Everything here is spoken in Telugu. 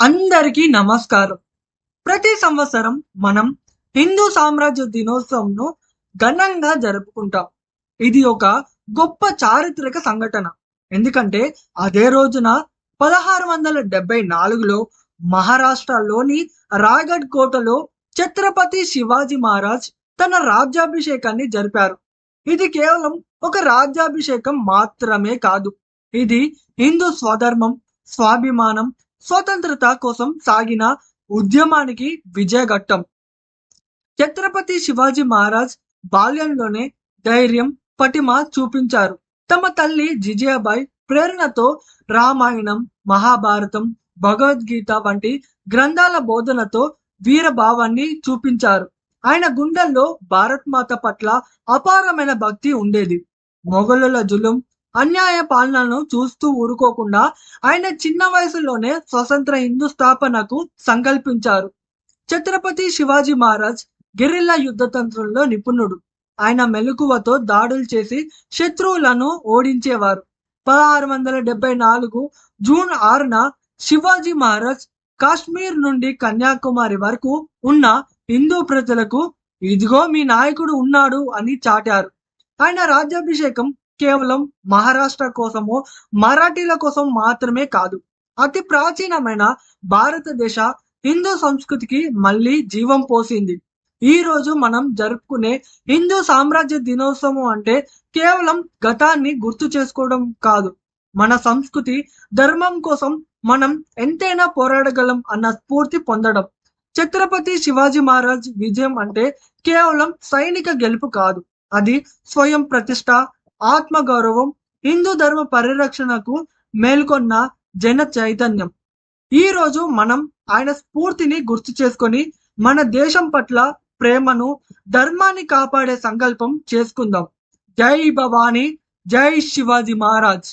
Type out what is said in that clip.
అందరికీ నమస్కారం. ప్రతి సంవత్సరం మనం హిందూ సామ్రాజ్య దినోత్సవంను ఘనంగా జరుపుకుంటాం. ఇది ఒక గొప్ప చారిత్రక సంఘటన. ఎందుకంటే అదే రోజున పదహారు వందల డెబ్బై నాలుగులో మహారాష్ట్రలోని రాయగఢ్ కోటలో ఛత్రపతి శివాజీ మహారాజ్ తన రాజ్యాభిషేకాన్ని జరిపారు. ఇది కేవలం ఒక రాజ్యాభిషేకం మాత్రమే కాదు. ఇది హిందూ స్వధర్మం స్వాభిమానం స్వతంత్రత కోసం సాగిన ఉద్యమానికి విజయఘట్టం. ఛత్రపతి శివాజీ మహారాజ్ బాల్యంలోనే ధైర్యం పటిమ చూపించారు. తమ తల్లి జిజియాబాయి ప్రేరణతో రామాయణం మహాభారతం భగవద్గీత వంటి గ్రంథాల బోధనతో వీరభావాన్ని చూపించారు. ఆయన గుండెల్లో భారత్ మాత పట్ల అపారమైన భక్తి ఉండేది. మొఘలుల జులుం అన్యాయ పాలనను చూస్తూ ఊరుకోకుండా ఆయన చిన్న వయసులోనే స్వతంత్ర హిందూ స్థాపనకు సంకల్పించారు. ఛత్రపతి శివాజీ మహారాజ్ గెరిల్లా యుద్ధ తంత్రంలో నిపుణుడు. ఆయన మెలకువతో దాడులు చేసి శత్రువులను ఓడించేవారు. పదహారు వందల డెబ్బై నాలుగు జూన్ ఆరున శివాజీ మహారాజ్ కాశ్మీర్ నుండి కన్యాకుమారి వరకు ఉన్న హిందూ ప్రజలకు ఇదిగో మీ నాయకుడు ఉన్నాడు అని చాటారు. ఆయన రాజ్యాభిషేకం కేవలం మహారాష్ట్ర కోసము మరాఠీల కోసం మాత్రమే కాదు. అతి ప్రాచీనమైన భారతదేశ హిందూ సంస్కృతికి మళ్ళీ జీవం పోసింది. ఈ రోజు మనం జరుపుకునే హిందూ సామ్రాజ్య దినోత్సవం అంటే కేవలం గతాన్ని గుర్తు చేసుకోవడం కాదు. మన సంస్కృతి ధర్మం కోసం మనం ఎంతైనా పోరాడగలం అన్న స్ఫూర్తి పొందడం. ఛత్రపతి శివాజీ మహారాజ్ విజయం అంటే కేవలం సైనిక గెలుపు కాదు. అది స్వయం ప్రతిష్ట ఆత్మగౌరవం హిందూ ధర్మ పరిరక్షణకు మేల్కొన్న జన చైతన్యం. ఈ రోజు మనం ఆయన స్ఫూర్తిని గుర్తు చేసుకొని మన దేశం పట్ల ప్రేమను ధర్మాన్ని కాపాడే సంకల్పం చేసుకుందాం. జై భవానీ జై శివాజీ మహారాజ్.